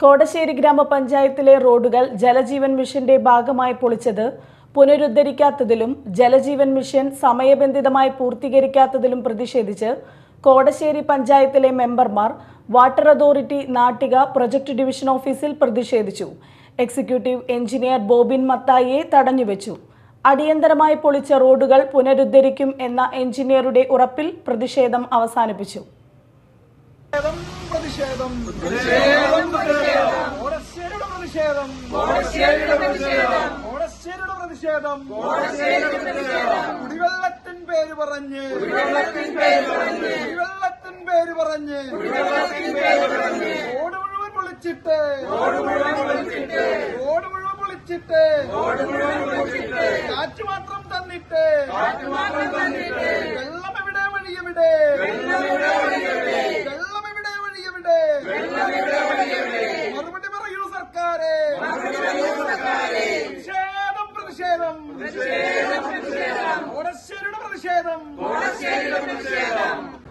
കോടശ്ശേരി ഗ്രാമപഞ്ചായത്തിലെ റോഡുകൾ ജലജീവൻ മിഷന്റെ ഭാഗമായി പൊളിച്ചത് പുനരുദ്ധരിക്കാത്തതിലും ജലജീവൻ മിഷൻ സമയബന്ധിതമായി പൂർത്തീകരിക്കാത്തതിലും പ്രതിഷേധിച്ച് കോടശ്ശേരി പഞ്ചായത്തിലെ മെമ്പർമാർ water authority Nattika project division ഓഫീസിൽ പ്രതിഷേധിച്ചു. എക്സിക്യൂട്ടീവ് എഞ്ചിനീയർ ബോബിൻ മത്തായിയെ തടഞ്ഞുവെച്ചു. അടിയന്തരമായി പൊളിച്ച റോഡുകൾ പുനരുദ്ധരിക്കും എന്ന എഞ്ചിനീയറുടെ ഉറപ്പിൽ പ്രതിഷേധം അവസാനിപ്പിച്ചു. പ്രതിഷേധം പ്രതിഷേധം. കുടിവെള്ളത്തിൻ പേര് പറഞ്ഞ്. കുടിവെള്ളത്തിൻ പേര് പറഞ്ഞ്. റോഡ് മുഴുവൻ വിളിച്ചിട്ട് റോഡ് മുഴുവൻ വിളിച്ചിട്ട് കാറ്റ് മാത്രം തന്നിട്ട്. കാറ്റ് മാത്രം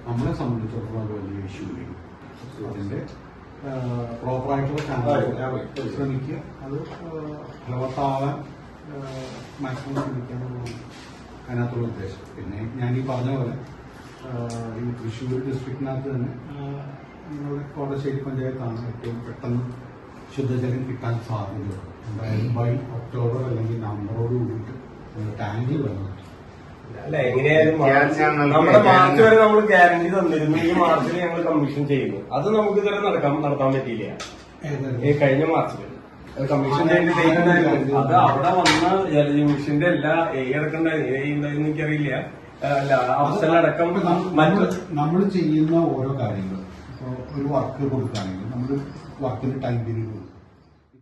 നമ്മളെ സംബന്ധിച്ചിടത്തോളം അത് വലിയ ഇഷ്യൂ അതിന്റെ പ്രോപ്പറായിട്ടുള്ള ചാനൽ ശ്രമിക്കുക. അത് ഫലവത്താവാൻ മാക്സിമം ശ്രമിക്കാനുള്ള അതിനകത്തുള്ള ഉദ്ദേശം. പിന്നെ ഞാൻ ഈ പറഞ്ഞ പോലെ ഈ തൃശ്ശൂർ ഡിസ്ട്രിക്റ്റിനകത്ത് തന്നെ നമ്മുടെ നിങ്ങളുടെ കോടശ്ശേരി പഞ്ചായത്താണ് ഏറ്റവും പെട്ടെന്ന് ശുദ്ധജലം കിട്ടാൻ സാധ്യതയുള്ളത് എന്തായാലും ബൈ ഒക്ടോബർ അല്ലെങ്കിൽ നവംബറോട് കൂടിയിട്ട് ടാങ്കിൽ വെള്ളം അല്ല എങ്ങനെയായാലും മാർച്ച് നമ്മുടെ മാർച്ച് വരെ നമ്മൾ ഗ്യാരണ്ടി തന്നിരുന്നു. ഈ മാർച്ചിൽ ഞങ്ങൾ കമ്മീഷൻ ചെയ്യുന്നു. അത് നമുക്ക് ഇതുവരെ നടക്കാൻ നടത്താൻ പറ്റിയില്ല. ഈ കഴിഞ്ഞ മാർച്ചിൽ കമ്മീഷൻ ചെയ്യേണ്ട ഡേറ്റ് അത് അവിടെ വന്ന ജലജീവിഷന്റെ എല്ലാ എ അടക്കണ്ട എ ഉണ്ടായിരുന്നു എനിക്കറിയില്ല. അല്ല അവസരമടക്കം മറ്റു നമ്മൾ ചെയ്യുന്ന ഓരോ കാര്യങ്ങളും. ഒരു വർക്ക് കൊടുക്കുകയാണെങ്കിൽ നമ്മൾ വർക്കിന് ടൈം പീരീഡ് കൊടുക്കും.